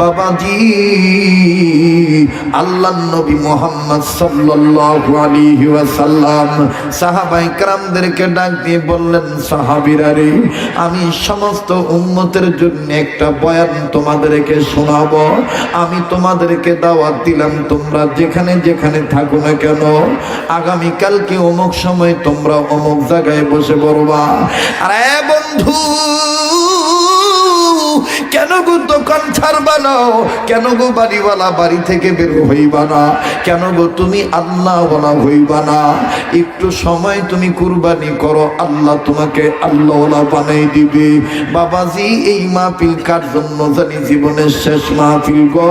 বাবাজি, আল্লাহ নবী মোহাম্মদ সাল্লাল্লাহু আলাইহি ওয়াসাল্লাম সাহাবাই ক্রামদেরকে ডাক দিয়ে বললেন, সাহাবীরা রে, আমি সমস্ত উম্মতের জন্য একটা বয়ান তোমাদেরকে শোনাবো। আমি তোমাদেরকে দাওয়াত দিলাম, তোমরা যেখানে যেখানে থাকো না কেন, আগামীকালকে অমুক সময় তোমরা অমুক জায়গায় বসে পড়বা। আরে বন্ধু কেন গো দোকান ছাড়বা না? কেন গো বাড়িওয়ালা বাড়ি থেকে বের হইবা না? কেন গো তুমি আল্লাহ বলা হইবা না? একটু সময় তুমি কুরবানি করো, আল্লাহ তোমাকে আল্লাহ বানাই দিবে। বাবাজি, এই মাহফিল কার জন্য জানি জীবনের শেষ মাহফিল গো?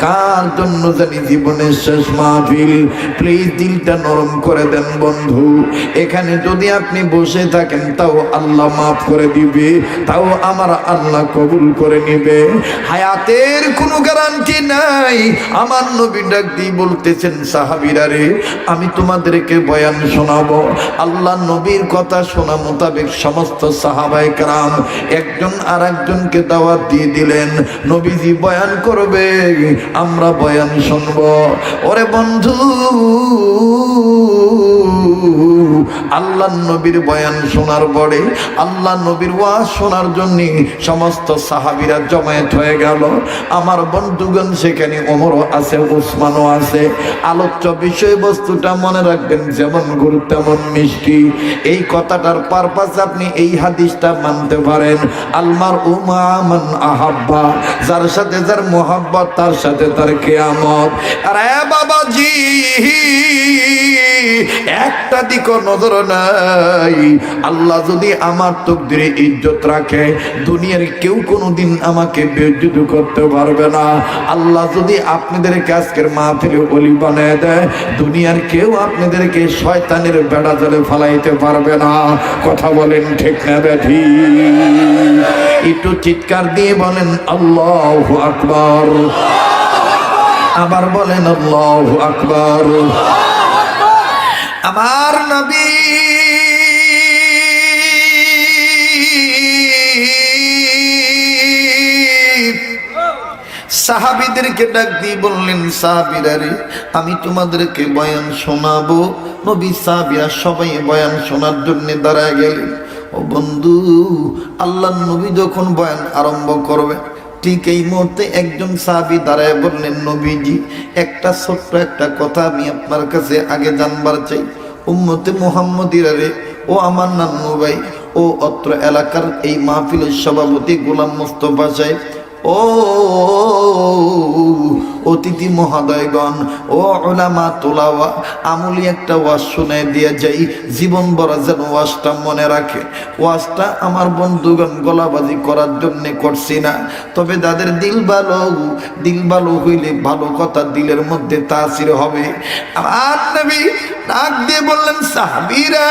কার জন্য জানি জীবনের শেষ মাহফিল? প্লিজ দিলটা নরম করে দেন বন্ধু। এখানে যদি আপনি বসে থাকেন, তাও আল্লাহ মাফ করে দিবে। তাও আমার আল্লাহ কবুল করে নিবে। হায়াতের কোনো গ্যারান্টি নাই। আমার নবী ডাক দিয়ে বলতেছেন, সাহাবিরা রে, আমি তোমাদেরকে বয়ান শোনাবো। আল্লাহ নবীর কথা শোনা মোতাবেক সমস্ত সাহাবাই কারাম একজন আর একজনকে দাওয়াত দিয়ে দিলেন। নবীজি বয়ান করবে, আমরা বয়ান শুনব। ওরে বন্ধু, আল্লাহ নবীর বয়ান শোনার পরে, আল্লাহ নবীর ওয়াজ শোনার জন্য সমস্ত সাহাবিরা জমায়েত হয়ে গেল। আমার বন্ধুগণ সেখানে ওমরও আছে উসমানও আছে। আলোচ্য বিষয়বস্তুটা মনে রাখবেন, যেমন গুরু তেমন মিষ্টি। এই কথাটার পারপাস আপনি এই হাদিসটা মানতে পারেন। আলমার উমান আহাব্বা, যার সাথে যার মোহাব্বত, তার সাথে তার কেয়ামত। আরে বাবাজি, একটা দিকও নজর নাই। আল্লাহ যদি আমার তকদিরে ইজ্জত রাখে, দুনিয়ার কেউ কোনোদিন আমাকে বেজ্জুত করতে পারবে না। আল্লাহ যদি আপনাদেরকে আজকের মাহফিলে অলি বানায় দেয়, দুনিয়ার কেউ আপনাদেরকে শয়তানের বেড়া জলে ফালাইতে পারবে না। কথা বলেন ঠিক না ব্যাধি একটু চিৎকার দিয়ে বলেন, আল্লাহ আকবর। আবার বলেন, আল্লাহ আকবর। আমার নবী সাহাবিদেরকে ডাক দিয়ে বললেন সাহাবিরা রে আমি তোমাদেরকে বয়ান শোনাবো। নবী সাহাবিরা সবাই বয়ান শোনার জন্য দাঁড়ায় গেলেন। ও বন্ধু আল্লাহ নবী যখন বয়ান আরম্ভ করবে, ঠিক এই মুহূর্তে একজন সাহাবি দাঁড়ায় বললেন, নবীজি, একটা ছোট্ট একটা কথা আমি আপনার কাছে আগে জানবার চাই। উম্মতে মোহাম্মদিরা রে, ও আমার নান্নু ভাই, ও অত্র এলাকার এই মাহফিলের সভাপতি গোলাম মোস্তফা সাহেব ও অতিথি মহোদয়গণ, ও ওলামা তোলাওয়া, আমলি একটা ওয়াজ শুনে দিয়ে যাই, জীবন বড় যেন ওয়াজটা মনে রাখে। ওয়াজটা আমার বন্ধুগণ গলাবাজি করার জন্যে করছি না। তবে তাদের দিল ভালো দিল ভালো হইলে ভালো কথা দিলের মধ্যে তাসির হবে। আমার নবী ডাক দিয়ে বললেন সাহাবিরা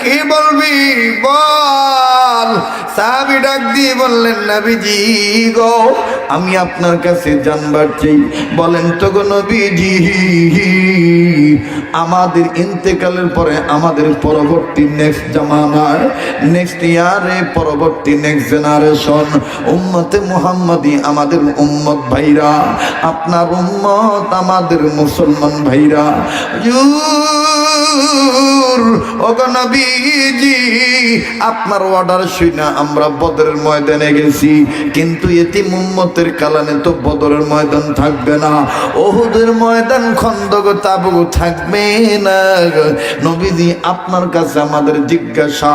কে বলবি বল? সাহাবি ডাক দিয়ে বললেন, নবীজি গো, আমি আপনার কাছে জানবার চাই। বলেন তো গো নবীজি, আমাদের ইন্তেকালের পরে আমাদের পরবর্তী নেক্সট জামানার নেক্সট ইয়ারে পরবর্তী নেক্সট জেনারেশন উম্মতে মুহাম্মদি, আমাদের উম্মত ভাইরা, আপনার উম্মত আমাদের মুসলমান ভাইরা। আপনার অর্ডার আমরা বদরের ময়দানে গেছি, কিন্তু তো বদরের ময়দান থাকবে না। ময়দান নবীজি, আপনার কাছে আমাদের জিজ্ঞাসা,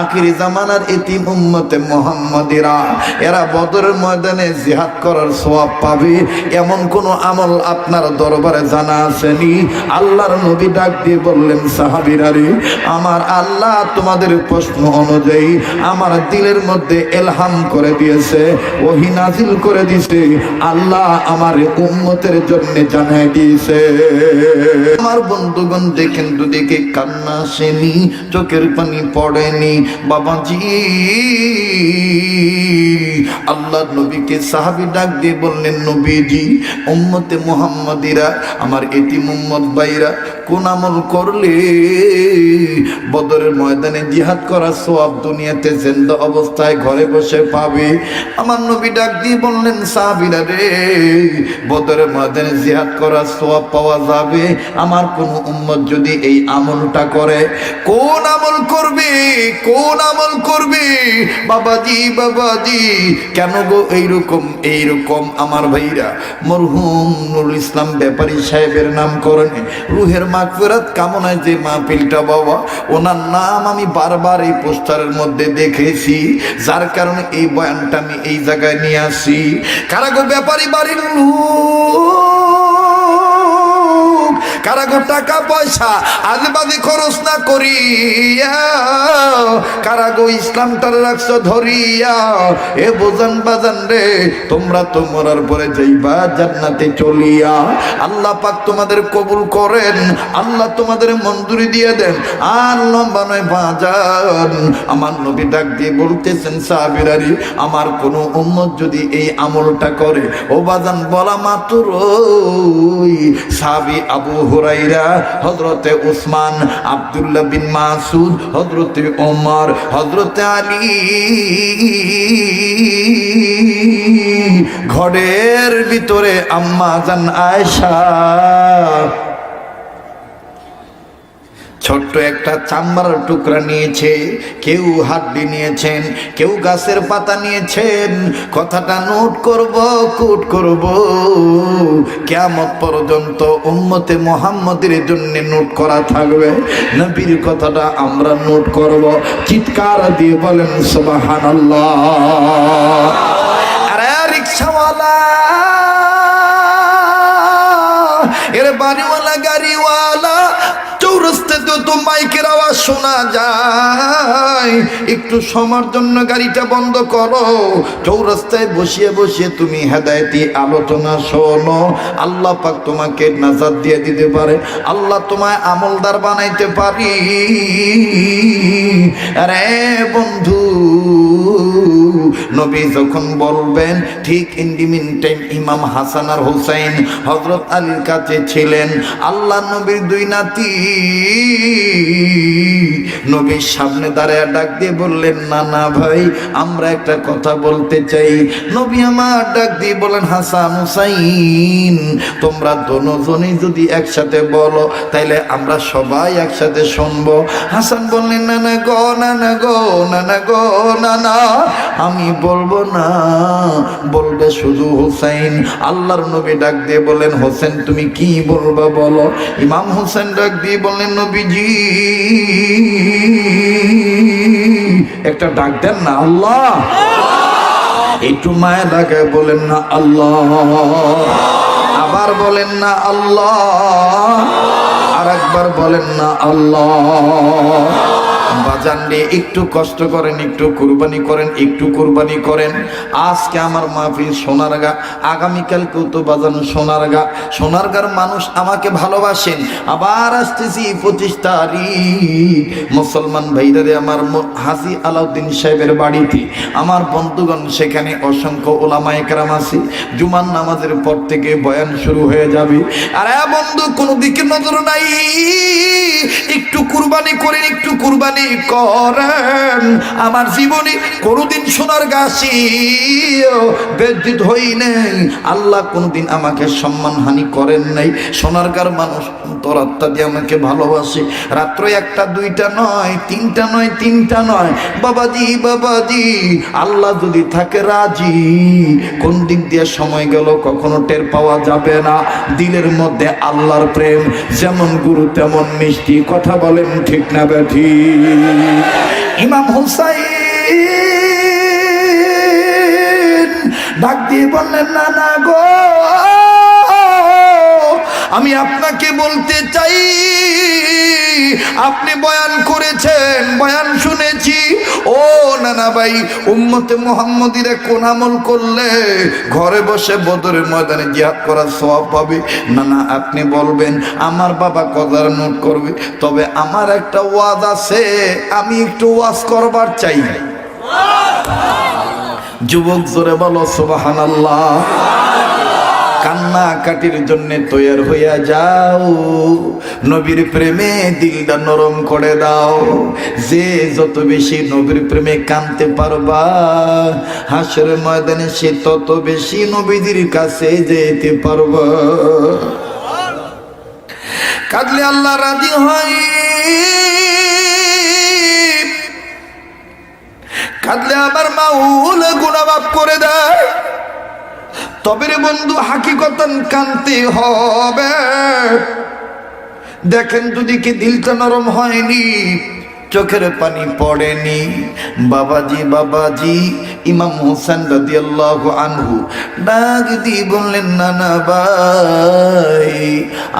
আখিরি জামানার এটি মুম্মতে মোহাম্মদিরা, এরা বদরের ময়দানে জিহাদ করার সওয়াব পাবে? এমন কোন আমল আপনার দরবারে জানা আসেনি? আল্লাহর নবী ডাক দিয়ে বললেন, সাহাবিরা রে, আমার আল্লাহ তোমাদের প্রশ্ন অনুযায়ী আমার দিলের মধ্যে এলহাম করে দিয়েছে, ওহি নাজিল করে দিয়েছে, আল্লাহ আমার উম্মতের জন্য জানাই দিয়েছে। আমার বন্ধুগণ দেখেন, দুদিকে কান্না আসেনি, চোখের পানি পড়েনি, বাবাজি। আল্লাহ নবীকে সাহাবি ডাক দিয়ে বললেন, নবীজি, উম্মতে মোহাম্মদিরা, আমার এটি মোহাম্মদ ভাইরা, কোন আমল করলে করলে বদরের ময়দানে জিহাদ করার সোয়াব দুনিয়াতে জেন্দা অবস্থায় ঘরে বসে পাবে। আমার নবী ডাক দিয়ে বললেন, সাহাবিরা রে, বদরের ময়দানে জিহাদ করার সোয়াব পাওয়া যাবে? আমার কোন উম্মত যদি এই আমলটা করে, কোন আমল করবে? কোন আমল করবে? বাবাজি বাবাজি, কেন গো এইরকম এইরকম আমার ভাইরা? মরহুম নুরুল ইসলাম ব্যাপারী সাহেবের নাম করেন রুহের মাগফিরাত কামনায় যে মাহফিলটা বাবা। ওনার নাম আমি বারবার এই পোস্টারের মধ্যে দেখেছি। যার কারণে এই বয়ানটা আমি এই জায়গায় নিয়ে আসি। কারাগো ব্যাপারী বাড়ির লোক কারাগো টাকা পয়সা আজবাদি খরচ না করিয়া? কারাগো ইসলামটার রাখছ ধরিয়া? এ বোজান বাজান রে, তোমরা তো মরার পরে যাইবা জান্নাতে চলিয়া, আল্লাহ পাক তোমাদের কবুল করেন, আল্লাহ তোমাদের মঞ্জুরি দিয়ে দেন। আর লম্বা নয় বাজান, আমার নবী ডাক দিয়ে বলতেছেন সাহাবিরারি আমার কোনো উম্মত যদি এই আমলটা করে, ও বাজান বলা মাত্র সাহাবি আবু হুরাইরা হজরতে উসমান আবদুল্লা বিন মাসুদ হজরতে ওমর হজরতে আলী। ঘরের ভিতরে আম্মা জান আয়সা ছোট্ট একটা চাম্বার টুকরা নিয়েছে। কেউ হাড্ডি নিয়েছেন, কেউ গাছের পাতা নিয়েছেন। কথাটা নোট করব, কুট করব। কেমত পর্যন্ত উম্মতে মোহাম্মদের জন্য নোট করা থাকবে। নবীর কথাটা আমরা নোট করব। চিৎকার দিয়ে বলেন, সুবহানাল্লাহ। আরে রিক্সাওয়ালা। এর বাড়িওয়ালা, গাড়িওয়ালা। চৌরাস্তাতে তো মাইকের আওয়াজ শোনা যায়। একটু সময়ের জন্য গাড়িটা বন্ধ করো। চৌরাস্তায় বসিয়ে বসিয়ে তুমি হেদায়তি আলোচনা শোনো। আল্লাহ পাক তোমাকে নাজাদ দিয়ে দিতে পারে। আল্লাহ তোমায় আমলদার বানাইতে পারি। আরে বন্ধু, নবী যখন বলবেন, ঠিক ইন দি মিন টাইম ইমাম হাসান আর হোসেন হজরত আলীর কাছে ছিলেন। আল্লাহ নবীর দুই নাতি নবীর সামনে দাঁড়ায় ডাক দিয়ে বললেন, না না ভাই, আমরা একটা কথা বলতে চাই। নবী আমার ডাক দিয়ে বলেন হাসান হুসাইন, তোমরা দোনোজনই যদি একসাথে বলো, তাইলে আমরা সবাই একসাথে শুনব। হাসান বললেন, না না গো, না না গো, না না গো, না না, আমি বলব না, বলবে শুধু হুসাইন। আল্লাহর নবী ডাক দিয়ে বলেন হোসেন, তুমি কি বলবা বলো? ইমাম হোসেন ডাক দিয়ে বললেন নবীজি। একটা ডাক দেন না, আল্লাহ। একটু মায়া ডাকে বলেন না, আল্লাহ। আবার বলেন না, আল্লাহ। আর একবার বলেন না, আল্লাহ। বাজান রে একটু কষ্ট করেন, একটু কুরবানি করেন, একটু কুরবানি করেন। আজকে আমার মাহফিল সোনারগা আগামীকালকেও তো বাজানো সোনারগা সোনারগার মানুষ আমাকে ভালোবাসেন। আবার আসতেছি পঁচিশ তারিখ। মুসলমান ভাইরারে আমার হাজি আলাউদ্দিন সাহেবের বাড়িতে। আমার বন্ধুগণ, সেখানে অসংখ্য ওলামায়ে কেরাম আছে। জুমান নামাজের পর থেকে বয়ান শুরু হয়ে যাবে। আর বন্ধু, কোনো দিকে নজর নাই। একটু কুরবানি করেন, একটু কুরবানি করেন। আমার জীবনে কোনোদিন সোনার গাছি বেদ্যুৎ হই নেই। আল্লাহ কোনোদিন আমাকে সম্মান হানি করেন নাই। সোনারগার মানুষ অন্তরাত্মা দিয়ে আমাকে ভালোবাসে। রাত্র একটা, দুইটা নয়, তিনটা নয় তিনটা নয়। বাবাজি বাবাজি, আল্লাহ যদি থাকে রাজি, কোন দিক দিয়ে সময় গেল কখনো টের পাওয়া যাবে না। দিলের মধ্যে আল্লাহর প্রেম, যেমন গুরু তেমন মিষ্টি। কথা বলেন ঠিক না ব্যাঠি ইমাম হুসাইন ডাক দিয়ে বললেন না না গো। আমি আপনাকে বলতে চাই, আপনি বয়ান করেছেন, বয়ান শুনেছি। ও নানা ভাই উম্মতে মোহাম্মদিরা কোন আমল করলে ঘরে বসে বদরের ময়দানে জিহাদ করার সওয়াব পাবে? না না, আপনি বলবেন, আমার বাবা কদার নোট করবে। তবে আমার একটা ওয়াজ আছে, আমি একটু ওয়াজ করবার চাই। যুবক জোরে বলো, সুবহানাল্লাহ। কান্না কাটির জন্য তৈয়ার হইয়া যাও। নবীর প্রেমে দিলটা নরম করে দাও। যে যত বেশি নবীর প্রেমে কানতে পারবা, হাসের ময়দানে সে তত বেশি নবীদের কাছে যেতে পারবা। কাঁদলে আল্লাহ রাজি হয়। কাঁদলে আমার মাউল গুণাবাপ করে দেয়। তবে রে বন্ধু হাকিকতন কান্তি হবে। দেখেন যদি কি দিলটা নরম হয়নি চোখের পানি পড়েনি। বাবাজি বাবাজি, ইমাম হোসেন রাদিয়াল্লাহ আনহু ডাক দিয়ে বললেন না না ভাই,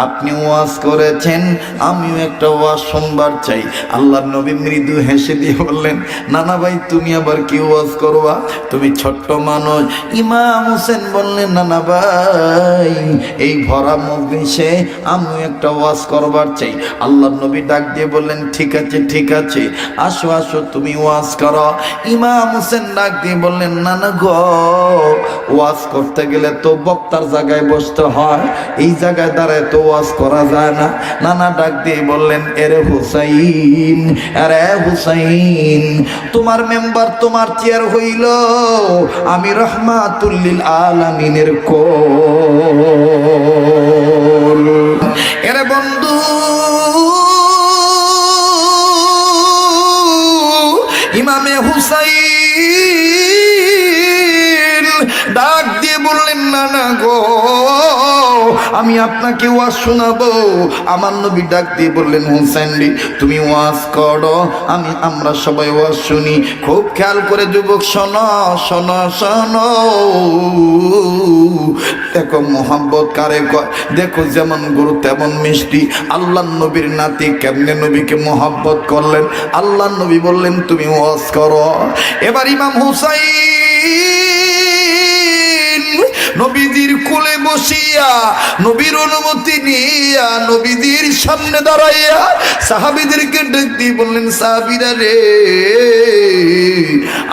আপনি ওয়াজ করেছেন, আমিও একটা ওয়াজ শুনবার চাই। আল্লাহ নবী মৃদু হেসে দিয়ে বললেন, নানা ভাই, তুমি আবার কি ওয়াজ করবা? তুমি ছোট্ট মানুষ। ইমাম হোসেন বললেন, নানা ভাই, এই ভরা মজলিসে আমিও একটা ওয়াজ করবার চাই। আল্লাহ নবী ডাক দিয়ে বললেন, ঠিক আছে ঠিক আছে। আসো আসো, তুমি ওয়াজ করো। ইমাম হোসেন ডাক দিয়ে বললেন নানা গো, ওয়াজ করতে গেলে তো বক্তার জায়গায় বসতে হয়, এই জায়গায় দাঁড়ায় তো ওয়াজ করা যায় না। নানা ডাক দিয়ে বললেন, এরে হুসাইন আরে হুসাইন, তোমার মেম্বার তোমার চেয়ার হইল, আমি রহমাতুল্লিল আলামিনের কোল। এরে বন্ধু আমি আপনাকে ওয়াজ শোনাবো। আমার নবী ডাক দিয়ে বললেন, হুসাইন তুমি ওয়াজ করো, আমি, আমরা সবাই ওয়াজ শুনি। খুব খেয়াল করে যুবক, শোনো শোনো, শোন। দেখো মোহাম্মত কারে কয়, দেখো যেমন গরু তেমন মিষ্টি। আল্লাহ নবীর নাতি কেমনে নবীকে মোহাব্বত করলেন? আল্লাহ নবী বললেন, তুমি ওয়াজ করো। এবার ইমাম হুসাইন নবীজির কোলে বসিয়া, নবীর অনুমতি নিয়া নবীজির সামনে দাঁড়াইয়া সাহাবিদেরকে ডাক দিয়ে বললেন, সাহাবিরা রে,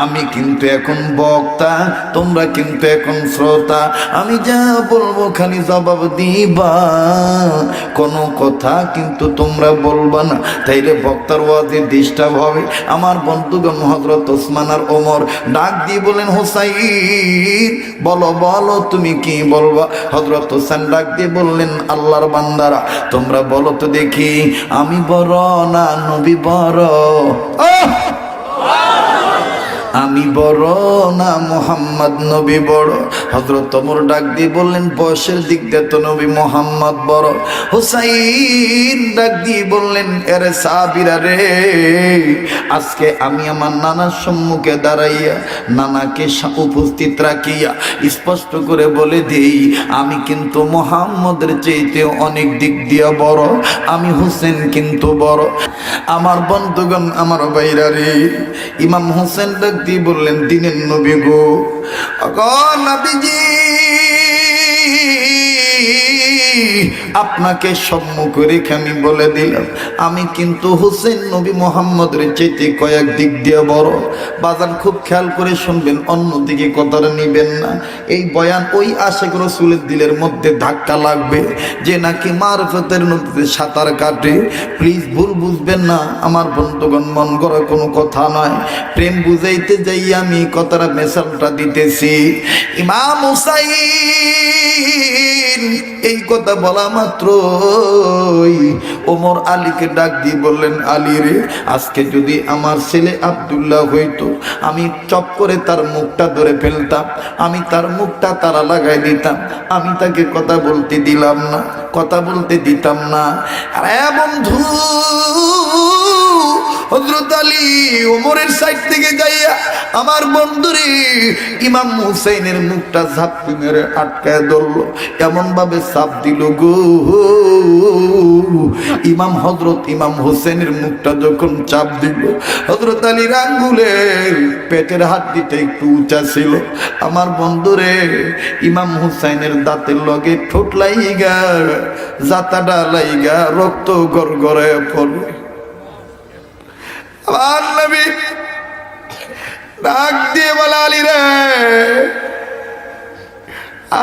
আমি কিন্তু এখন বক্তা, তোমরা কিন্তু এখন শ্রোতা, আমি যা বলব খালি জবাব দিবা। কোনো কথা কিন্তু তোমরা বলবা না। তাইলে বক্তার ওয়াজে ডিস্টার্ব হবে। আমার বন্ধুগণ হজরত ওসমান আর ওমর ডাক দিয়ে বলেন হোসাইন, বলো বলো তুমি কি বলবা হজরত হোসেন ডাক দিয়ে বললেন, আল্লাহর বান্দারা, তোমরা বলো তো দেখি, আমি বড় না নবী বড়! আমি বড় না মোহাম্মদ, নবী বড়। হজরত তোমর ডাক দিয়ে বললেন, বয়সের দিক দিয়ে তো নবী মোহাম্মদ বড়। হুসাইন ডাক দিয়ে বললেন, এরে সাবিরা রে, আজকে আমি আমার নানার সম্মুখে দাঁড়াইয়া নানাকে উপস্থিত রাখিয়া স্পষ্ট করে বলে দিই, আমি কিন্তু মোহাম্মদের চাইতে অনেক দিক দিয়ে বড়। আমি হোসেন কিন্তু বড়। আমার বন্ধুগণ, আমার বাইরা রে, ইমাম হোসেন ডাক বললেন দিনের নবী গো। নবীজি আপনাকে সম্মুখ রেখে আমি বলে দিলাম। আমি কিন্তু হোসেন নবী মোহাম্মদের চেতে কয়েক দিক দিয়ে বড়। বাজান খুব খেয়াল করে শুনবেন, অন্যদিকে কথাটা নিবেন না। এই বয়ান ওই আশেক রসুলের দিলের মধ্যে ধাক্কা লাগবে যে নাকি মারফতের নদীতে সাঁতার কাটে। প্লিজ ভুল বুঝবেন না, আমার বন্ধুগণ, মন করা কোনো কথা নয়। প্রেম বুঝাইতে যাই আমি কথাটা মেশালটা দিতেছি। ইমাম হুসাইন, এই কথা বলা মাত্র ওমর আলীকে ডাক দিয়ে বললেন, আলী রে, আজকে যদি আমার ছেলে আবদুল্লাহ হইতো, আমি চপ করে তার মুখটা ধরে ফেলতাম, আমি তার মুখটা তারা লাগাই দিতাম, আমি তাকে কথা বলতে দিলাম না, কথা বলতে দিতাম না। আরে বন্ধু হজরত আলী ওমরের সাইড থেকে যাইয়া আমার বন্ধুরে ইমাম হুসাইনের মুখটা ঝাপটি মেরে আটকায় ধরল। এমন ভাবে চাপ দিল গো। ইমাম হজরত ইমাম হোসেনের মুখটা যখন চাপ দিল হজরত আলীর আঙ্গুলের পেটের হাড্ডিটা একটু উঁচা ছিল। আমার বন্ধুরে ইমাম হুসাইনের দাঁতের লগে ঠোঁট লাইগা, জাতাটা লাইগা, রক্ত গড়গড়ায় পড়ে। আমার নবী ডাক দিয়ে বলা, আলী রে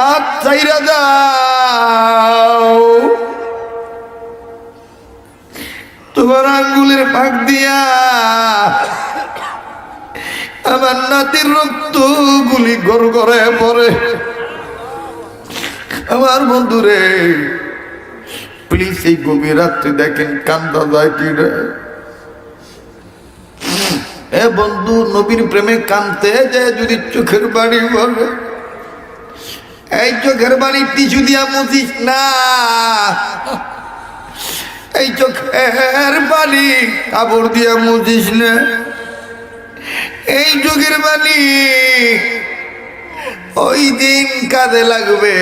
আর তোমার আঙ্গুলের ফাঁক দিয়া আমার নাতির রক্ত গুলি গড় গড়ে পরে আমার বন্ধুরে প্লিজ এই গভীর রাত্রে দেখেন কান্দা যায় কি রে? এ বন্ধু, নবীর প্রেমে কানতে যে যদি চোখের বাড়ি বলে, এই চোখের বাড়ি টিসু দিয়া মুছিস না। এই চোখের বাড়ি কাপড় দিয়া মুছিস না। এই চোখের বাড়ি ওই দিন কাজে লাগবে,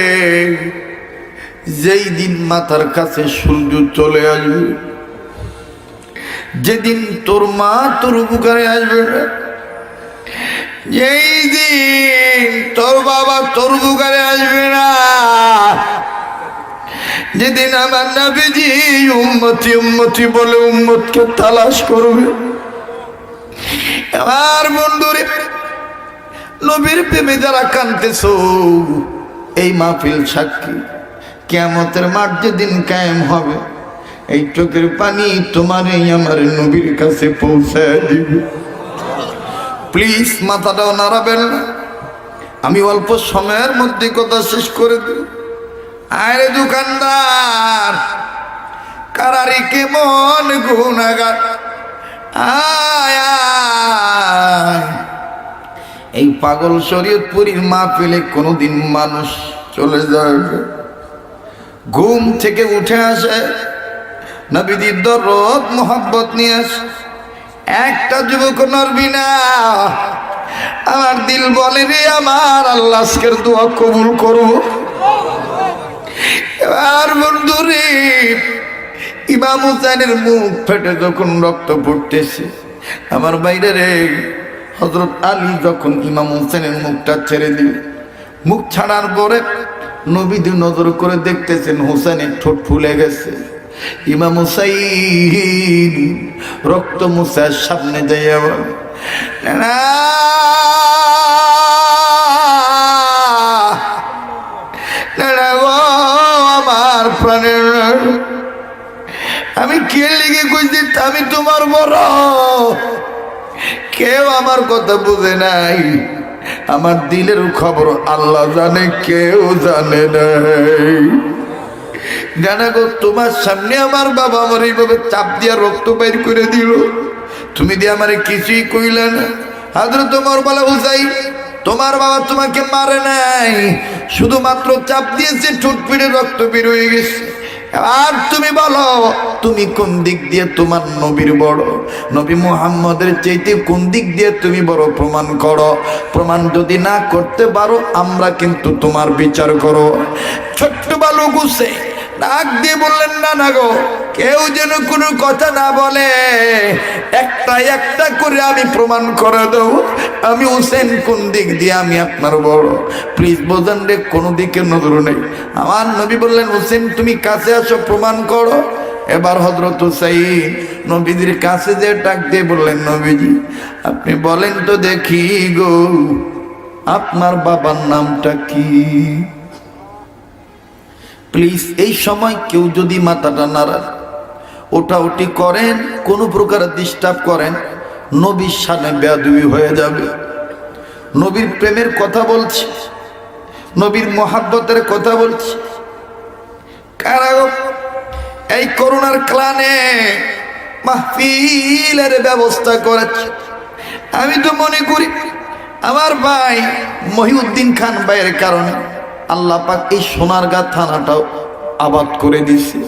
যেই দিন মাথার কাছে সূর্য চলে আসবে। যেদিন তোর মা তোর উপকারে আসবে, যেই দিন তোর বাবা তোর উপকারে আসবে না, যেদিন আমার নাবিজি উম্মতি উম্মতি বলে উম্মতকে তালাশ করবে, আমার বন্ধুরে, নবীর প্রেমে যারা কানতেছ এই মাহফিল সাক্ষী কেমতের মাঠ যেদিন কায়েম হবে এই চোখের পানি তোমারে আমার নবীর কাছে পৌঁছায় দিবে। প্লিজ মাথাটাও নাড়াবেন না। আমি অল্প সময়ের মধ্যে কথা শেষ করে দেব আরে দোকানদার, কারারি কেমন গুণাগার? আয়। এই পাগল শরীয়তপুরীর মা পেলে কোনোদিন মানুষ চলে যাবে। ঘুম থেকে উঠে আসে নবীদির দরদ, মোহাব্বত নিয়ে আসে। একটা যুবক নড়বি না। আমার দিল বলে রে, আমার আল্লাহ আজকের দোয়া কবুল করব এবার বন্ধু রে, ইমাম হুসাইনের মুখ ফেটে যখন রক্ত পড়তেছে, আমার বাইরে রে হজরত আলী যখন ইমাম হুসেনের মুখটা ছেড়ে দিল, মুখ ছাড়ার পরে নবীদি নজর করে দেখতেছেন হুসেনের ঠোঁট ফুলে গেছে। ইমাম হুসাইন রক্ত মুসার সামনে যাইয়া না আমার প্রাণের আমি কে লিখে কইছি? আমি তোমার বড়। কেউ আমার কথা বুঝে নাই। আমার দিলের খবর আল্লাহ জানে, কেউ জানে নাই। জানা গো, তোমার সামনে আমার বাবা আমার এইভাবে চাপ দিয়া রক্ত বের করে দিল। তুমি দিয়ে আমারে কিছুই কইলে না। হাজর তোমার বলা হুসাই তোমার বাবা তোমাকে মারে নাই। শুধুমাত্র চাপ দিয়েছে ঠোঁট পিড়ে রক্ত বের হয়ে গেছে। আর তুমি বলো, তুমি কোন দিক দিয়ে তোমার নবীর বড়? নবী মুহাম্মদের চাইতে কোন দিক দিয়ে তুমি বড় প্রমাণ করো? প্রমাণ যদি না করতে পারো, আমরা কিন্তু তোমার বিচার করো। ছোট্ট বালু গুছে ডাক দিয়ে বললেন, না না গো, কেউ যেন কোনো কথা না বলে। একটা একটা করে আমি প্রমাণ করে দেব। আমি হোসেন কোন দিক দিয়ে আমি আপনার বড়? প্লিজ বোঝান রে, কোনো দিকে নজর নেই। আমার নবী বললেন, হোসেন, তুমি কাছে আসো, প্রমাণ করো। এবার হজরত হুসাইন নবীজির কাছে যে ডাক দিয়ে বললেন, নবীজি, আপনি বলেন তো দেখি গো, আপনার বাবার নামটা কি? প্লিজ, এই সময় কেউ যদি মাথাটা নাড়ান ওটা ওটি করেন, কোনো প্রকার ডিস্টার্ব করেন, নবীর সামনে বেয়াদুবি হয়ে যাবে। নবীর প্রেমের কথা বলছি, নবীর মহাব্বতের কথা বলছি। কারা এই করোনার ক্লানে মাহফিলের ব্যবস্থা করেছে। আমি তো মনে করি, আমার ভাই মহিউদ্দিন খান ভাইয়ের কারণে আল্লাহ পাক এই সোনারগাঁ থানাটাও আবাদ করে দিছে।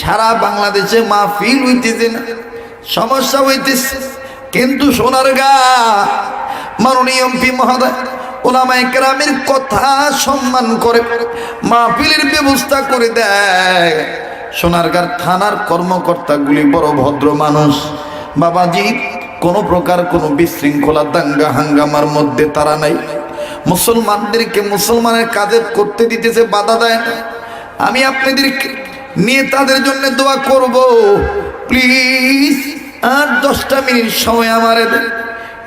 সারা বাংলাদেশে মাহফিল হইতেছে না, সমস্যা হইতেছে। কিন্তু সোনারগাঁ মাননীয় এমপি মহোদয়, ওলামায় গ্রামের কথা সম্মান করে মাহফিলের ব্যবস্থা করে দেয়। সোনারগাঁর থানার কর্মকর্তাগুলি বড় ভদ্র মানুষ। বাবাজি, কোনো প্রকার কোনো বিশৃঙ্খলা দাঙ্গা হাঙ্গামার মধ্যে তারা নাই। মুসলমানদেরকে মুসলমানের কাজে করতে দিতেছে বাধা দেয় না। আমি আপনাদের নিয়ে তাদের জন্য দোয়া করব। প্লিজ, আর দশটা মিনিট সময় আমারে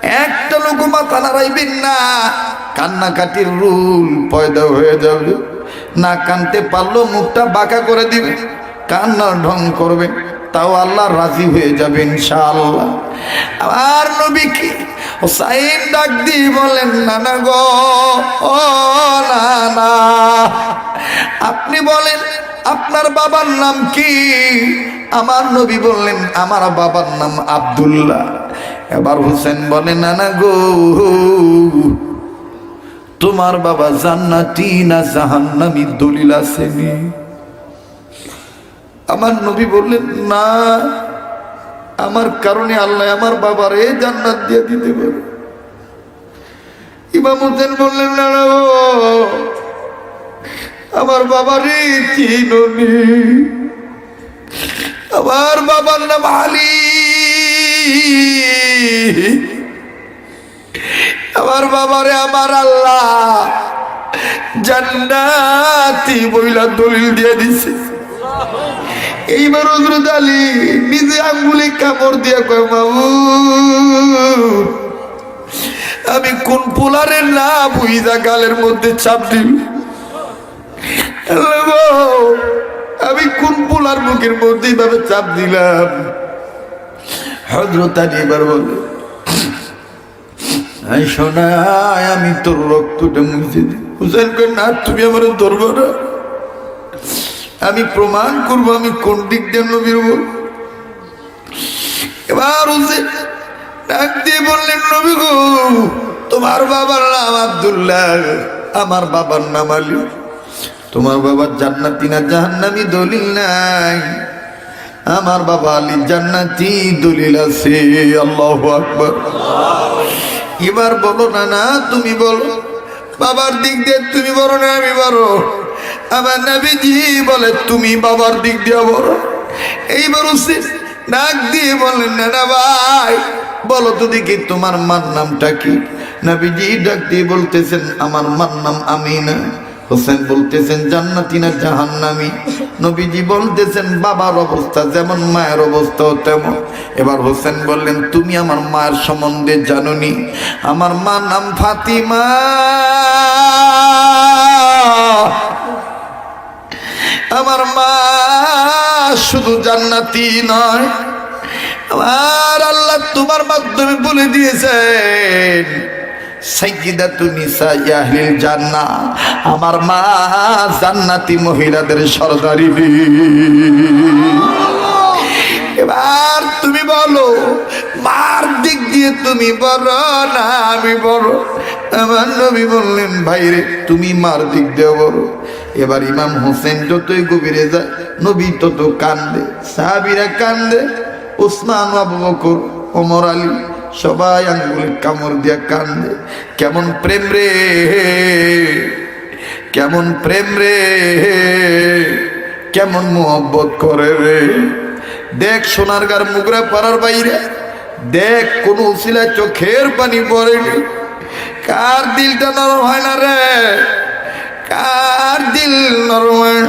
একটা লোক মাথা নাড়াইবেন না। কান্নাকাটির রুল পয়দা হয়ে যাবে। না কানতে পারল, মুখটা বাঁকা করে দিবে। কান্নার ঢং করবে। তাও আল্লাহ রাজি হয়ে যাবে ইনশাআল্লাহ। আর নবী কি হোসাইন ডাক বলেন, নানা গো, ও নানা, আপনি বলেন, আপনার বাবার নাম কি? আমার নবী বললেন, আমার বাবার নাম আব্দুল্লাহ। এবার হোসেন বলে, নানা গো, তোমার বাবা জান্নাতি না জাহান্নামি দলিল আসেনি আমার নবী বললেন, না আমার কারণে আল্লাহ আমার বাবার বাবারে জান্নাত দিয়ে দিতে পারে। ইমাম হোসেন বললেন, না আমার বাবারে চিননি আমার বাবার নাম আলী। আমার বাবারে আমার আল্লাহ জান্নাতি বইলা দলিল দিয়ে দিছে। এইবার হজরত আলী নিজে আঙ্গুলে কামড় দিয়া কয়, মামু, আমি কোন পোলারের না বুঝা গালের মধ্যে চাপ দিল আমি কোন পোলার মুখের মধ্যে এইভাবে চাপ দিলাম? হজরত আলী এবার বলে আমি তোর রক্তটা মুছে দিই। হুসেন না, তুমি আমার ধরবো না। আমি প্রমাণ করব, আমি কোন দিক দিয়ে নবীর এবার ডাক দিয়ে বললেন, নবী গো, তোমার বাবার নাম আব্দুল্লাহ, আমার বাবার নাম আলী। তোমার বাবার জান্নাতি না, জাহান্নামি দলিল নাই। আমার বাবা আলী জান্নাতি দলিল আছে, আল্লাহ আকবর। এবার বলো, না না, তুমি বলো। বাবার দিক দিয়ে তুমি বলো, না, আমি বলো। আমার নবীজি বলে, তুমি বাবার দিক দিয়ে বলো এইবার হচ্ছে ডাক দিয়ে বলেন না ভাই, বলো তো দেখি তোমার মার নামটা কি? নবীজি ডাক দিয়ে বলতেছেন, আমার মার নাম আমিনা। হোসেন বলতেছেন, জান্নাতি না জাহান্নামি? নবীজি বলতেছেন, বাবার অবস্থা যেমন মায়ের অবস্থাও তেমন। এবার হোসেন বললেন, তুমি আমার মায়ের সম্বন্ধে জানুনি। আমার মা নাম ফাতিমা। শুধু জান্নাতি নয়, আমার আল্লাহ তোমার মাধ্যমে বলে দিয়েছেন জান্নাহ, আমার মা জান্নাতি মহিলাদের সরদারি। এবার তুমি বলো, মার দিক দিয়ে তুমি বড় না আমি বড়? আমার নবী বললেন, ভাইরে, তুমি মার দিক দিয়ে বড়। এবার ইমাম হোসেন যতই গভীরে যায়, নবী তত কান্দে, সাহাবিরা কান্দে, উসমান, আবু বকর, ওমর, আলী সবাই আঙ্গুলে কামড় দিয়া কান্দে। কেমন প্রেম রে? কেমন প্রেম রে? কেমন মোহব্বত করে রে? দেখ সোনার সোনারগার মুগরা পাড়ার বাইরে, দেখ কোন উসিলা চোখের পানি পড়েনি। কার দিলটা নরম হয় না রে? কার দিল নরম? হয়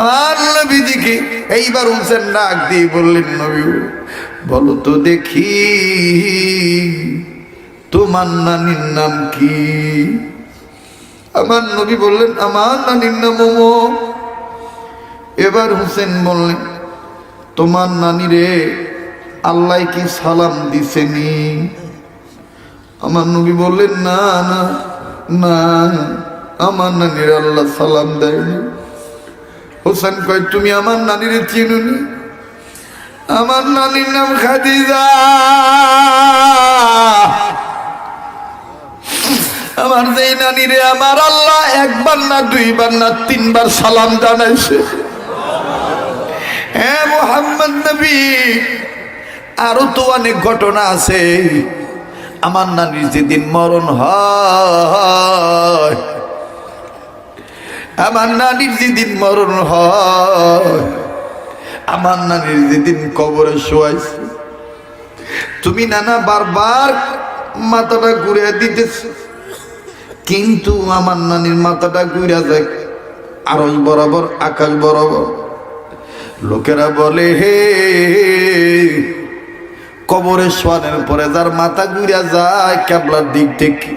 আমার নবী দিকে এইবার হোসেন ডাক দিয়ে বললেন, নবী, বলো তো দেখি, তোমার নানির নাম কি? আমার নবী বললেন, আমার নানির নাম মোমো এবার হোসেন বললেন, তোমার নানি রে, আল্লাহ কি সালাম দিছেনি? আমার নবী বললেন, না না না। আমার নানির আল্লাহ সালাম দেয়নি। হোসেন কয়, তুমি আমার নানিরে চিনুনি? আমার নানির নাম খাদিজা। আমার যেই নানিরে আমার আল্লাহ একবার না, দুইবার না, তিনবার সালাম জানাইছে। হ্যাঁ মোহাম্মদ নবী, আরও তো অনেক ঘটনা আছে। আমার নানির যেদিন মরণ হয় আমার নানির যেদিন মরণ হয়, আমার নানির যেদিন কবরে শোয়াইছে, তুমি নানা বারবার মাথাটা ঘুরে দিতেছ, কিন্তু আমার নানির মাথাটা ঘুরে যায় আরস বরাবর, আকাশ বরাবর। লোকেরা বলে, হে, কবরে শোয়ানোর পরে যার মাথা ঘুরে যায় ক্যাবলার দিক থেকে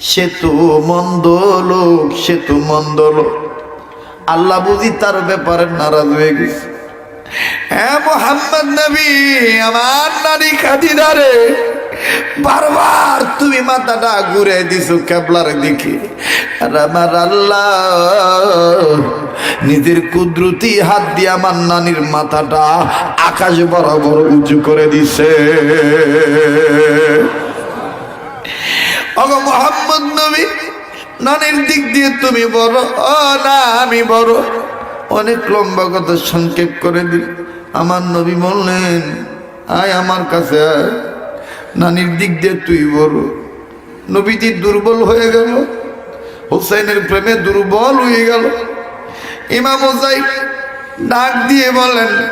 সে তো মন্দ লোক সে তো মন্দ লোক। আল্লাহ বুঝি তার ব্যাপারে নারাজ হয়ে গেছে। হ্যাঁ মোহাম্মদ নবী, আমার বারবার তুমি মাথাটা দিছো আল্লাহ, নিজের কুদরতি হাত দিয়ে আমার নানির মাথাটা আকাশ বরাবর উঁচু করে দিছে। অগো মোহাম্মদ নবী, নানির দিক দিয়ে তুমি বড়। ও না, আমি বড়। অনেক লম্বা কথা সংক্ষেপ করে দিল। আমার নবী বললেন, আয় আমার কাছে আয়। নানির দিক দিয়ে তুই বড়। নবীজি দুর্বল হয়ে গেল। হোসেনের প্রেমে দুর্বল হয়ে গেল। ইমাম হোসাই ডাক দিয়ে বলেন,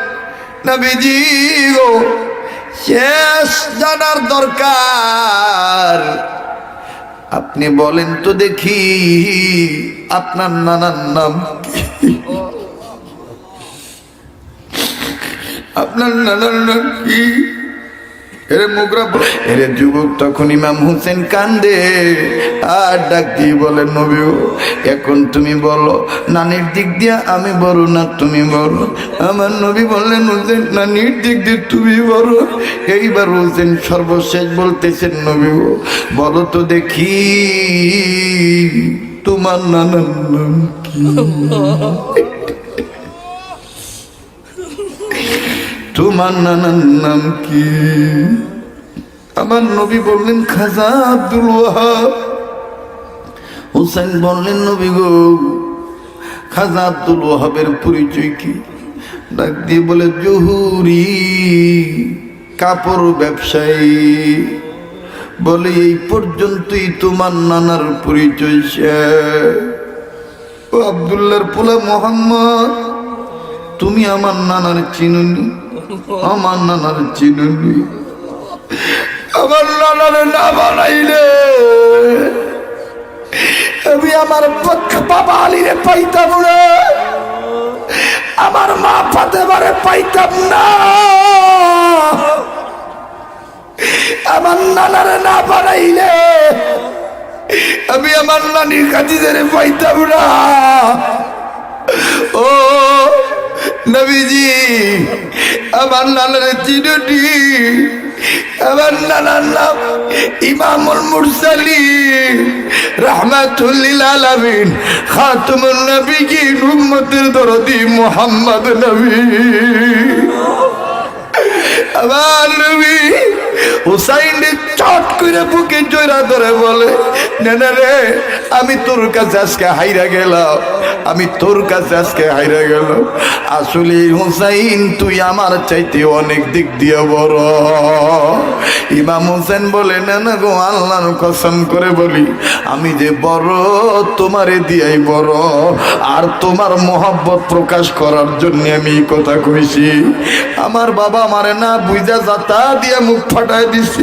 নবীজি গো, শেষ জানার দরকার। আপনি বলেন তো দেখি আপনার নানার নাম আপনার নানার নাম কি? এরে মুগরা এরে যুবক তখন ইমাম হোসেন কান্দে আর ডাক দিয়ে বলে নবী এখন তুমি বলো নানির দিক দিয়ে আমি বড় না তুমি বলো আমার নবী বললেন হোসেন নানির দিক দিয়ে তুমি বড়। এইবার হোসেন সর্বশেষ বলতেছেন নবী বলো তো দেখি তোমার নানার নাম কি? তোমার নানার নাম কি? আমার নবী বললেন, খাজা আব্দুল হুসেন বললেন, নবী গো, খাজা আব্দুল ওয়াহাবের পরিচয় কি? ডাক দিয়ে বলে, জহুরি, কাপড় ব্যবসায়ী। বলে, এই পর্যন্তই তোমার নানার পরিচয়। ও আবদুল্লাহর পোলা মোহাম্মদ, তুমি আমার নানার চিনুনি? আমার নানার চিনুনি। আমার নানার না বানাইলে। আমি আমার পক্ষ বাবা আলীরে পাইতাম না। আমার মা ফাতেমারে পাইতাম না। আমার নানারে না বানাইলে। আমি আমার নানির কাছে পাইতাম না। ও নবীজি, আমার নানার চিরটি আমার নানার নাম ইমামুল মুরসালি রহমাতুল্লিল আলামিন, খাতমুন নবীগিন, উম্মতের দরদি মোহাম্মদ নবী। আমার নবী হুসাইন চট করে বুকে ধরে বলে না রে, আমি তোর কাছে আজকে হাইরা গেলাম, আমি তোর কাছে আজকে হাইরা গেল আসলে হুসাইন, তুই আমার চাইতে অনেক দিক দিয়ে বড়। ইমাম হোসেন বলে, না গো, আল্লাহর কসম করে বলি, আমি যে বড়, তোমারে দিয়াই বড়। আর তোমার মোহব্বত প্রকাশ করার জন্য আমি কথা কইছি। আমার বাবা আমারে না বুঝা যাতা দিয়ে মুখ ফাটাই দিচ্ছে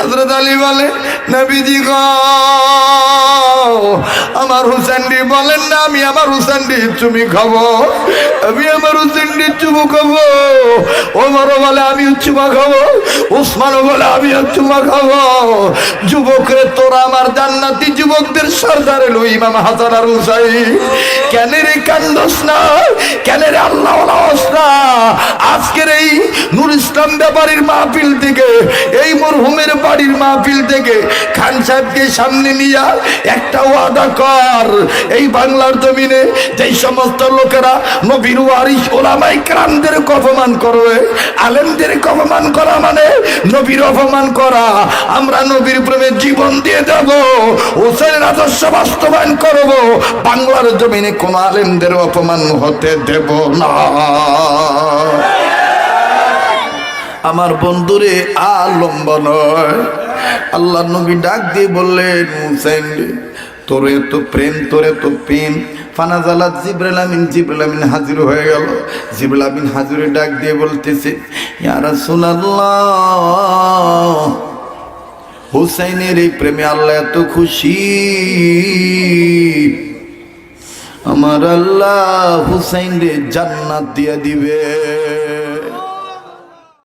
হজরত আলী বলে নবীজি গো! আমার হুসেনডি বলেন না, আমি আমার হুসেনডি চুমি খাব। আমি আমার হুসেনডি চুমু খাব। ওমর বলে আমি চুমা খাব। উসমানও বলে আমি চুমা খাব। যুবকরে, তোরা আমার জান্নাতি যুবকদের সর্দার এলো ইমাম হাসান আর হুসাই কেন রে কান্দস না? কেন রে আল্লাহ না আজকের এই নুর ইসলাম ব্যাপারীর মাহফিল থেকে, এই মরহুমের বাড়ির মাহফিল থেকে খান সাহেবকে সামনে নিয়ে একটা ওয়াদা কর। এই বাংলার জমিনে যেই সমস্ত লোকেরা নবীর ওয়ারিস ওলামাই ক্রামদের অপমান করবে, আলেমদের অপমান করা মানে নবীর অপমান করা। আমরা নবীর প্রেমে জীবন দিয়ে দেব হোসেনের আদর্শ বাস্তবায়ন করব, বাংলার জমিনে কোন আলেমদের অপমান হতে দেব না। আমার বন্ধুরে, আর লম্বা নয়। আল্লাহ নবী ডাক দিয়ে বললেন, হুসেন তোর এত প্রেম, তোর এত প্রেম। ফানাজালাত জিব্রাইল আমিন জিব্রাইল আমিন হাজির হয়ে গেল। জিব্রাইল আমিন হাজিরে ডাক দিয়ে বলতেছে, ইয়া রাসূলুল্লাহ, হুসাইনের এই প্রেমে আল্লাহ এত খুশি। আমার আল্লাহ হুসাইন রে জান্নাত দিয়ে দিবে।